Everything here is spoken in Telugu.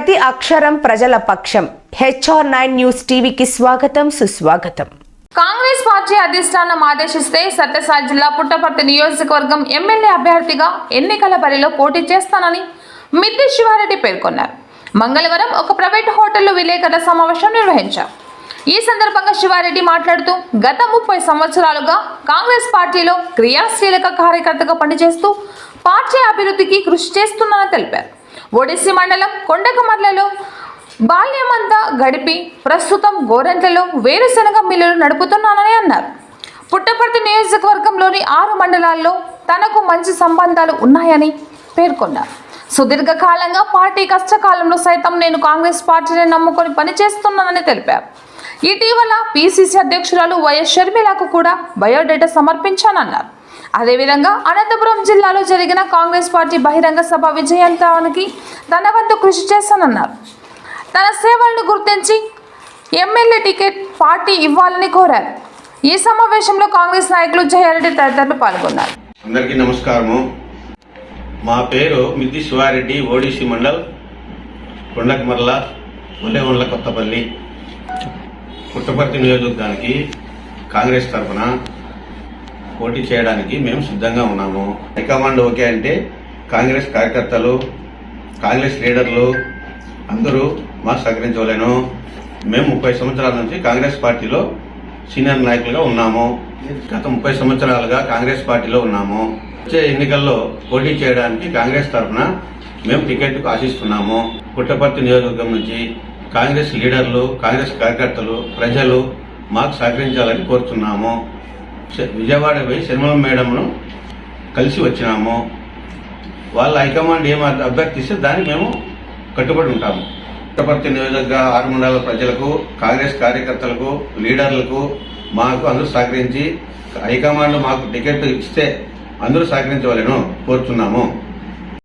ప్రతి అక్షరం ప్రజల పక్షం. హెచ్ఆర్ నైన్ న్యూస్ టీవీకి స్వాగతం సుస్వాగతం. కాంగ్రెస్ పార్టీ అధిష్టానం ఆదేశిస్తే సత్యసాయి జిల్లా పుట్టపర్తి నియోజకవర్గం ఎమ్మెల్యే అభ్యర్థిగా ఎన్నికల బరిలో పోటీ చేస్తానని మిద్ది శివారెడ్డి పేర్కొన్నారు. మంగళవారం ఒక ప్రైవేట్ హోటల్లో విలేకరుల సమావేశం నిర్వహించారు. ఈ సందర్భంగా శివారెడ్డి మాట్లాడుతూ గత ముప్పై సంవత్సరాలుగా కాంగ్రెస్ పార్టీలో క్రియాశీలక కార్యకర్తగా పనిచేస్తూ పార్టీ అభివృద్ధికి కృషి చేస్తున్నానని తెలిపారు. ఒడిస్సీ మండలం కొండకమర్లలో బాల్యమంతా గడిపి ప్రస్తుతం గోరెంట్లలో వేరుశనగ మిల్లులు నడుపుతున్నానని అన్నారు. పుట్టపర్తి నియోజకవర్గంలోని ఆరు మండలాల్లో తనకు మంచి సంబంధాలు ఉన్నాయని పేర్కొన్నారు. సుదీర్ఘకాలంగా పార్టీ కష్టకాలంలో సైతం నేను కాంగ్రెస్ పార్టీని నమ్ముకొని పనిచేస్తున్నానని తెలిపారు. ఇటీవల పిసిసి అధ్యక్షురాలు వైఎస్ షర్మిలకు కూడా బయోడేటా సమర్పించానన్నారు. అదేవిధంగా అనంతపురం జిల్లాలో జరిగిన కాంగ్రెస్ పార్టీ బహిరంగ సభ విజయంతానికి తన వంతు కృషి చేస్తానన్నారు. తన సేవలను గుర్తించి ఎమ్మెల్యే టికెట్ పార్టీ ఇవ్వాలని కోరారు. ఈ సమావేశంలో కాంగ్రెస్ నాయకులు జయారెడ్డి తదితరులు పాల్గొన్నారు. అందరికీ నమస్కారము. మా పేరు మిద్ది శివారెడ్డి ఓడిసి మండల్ కొండకమర్ల ఒల్లెగొండ్ల కొత్తపల్లి. పుట్టపర్తి నియోజకవర్గానికి కాంగ్రెస్ తరఫున పోటీ చేయడానికి మేము సిద్ధంగా ఉన్నాము. హైకమాండ్ ఓకే అంటే కాంగ్రెస్ కార్యకర్తలు కాంగ్రెస్ లీడర్లు అందరూ మాకు సహకరించవలేను. మేము ముప్పై సంవత్సరాల నుంచి కాంగ్రెస్ పార్టీలో సీనియర్ నాయకులుగా ఉన్నాము. గత ముప్పై సంవత్సరాలుగా కాంగ్రెస్ పార్టీలో ఉన్నాము. వచ్చే ఎన్నికల్లో పోటీ చేయడానికి కాంగ్రెస్ తరఫున మేము టికెట్కు ఆశిస్తున్నాము. పుట్టపర్తి నియోజకవర్గం నుంచి కాంగ్రెస్ లీడర్లు కాంగ్రెస్ కార్యకర్తలు ప్రజలు మాకు సహకరించాలని కోరుతున్నాము. విజయవాడ పోయి శర్మలం మేడంను కలిసి వచ్చినాము. వాళ్ళ హైకమాండ్ ఏం అభ్యర్థిస్తే దానికి మేము కట్టుబడి ఉంటాము. పుట్టపర్తి నియోజక ఆరు మండల ప్రజలకు కాంగ్రెస్ కార్యకర్తలకు లీడర్లకు మాకు అందరూ సహకరించి హైకమాండ్ మాకు టికెట్ ఇస్తే అందరూ సహకరించవలను కోరుతున్నాము.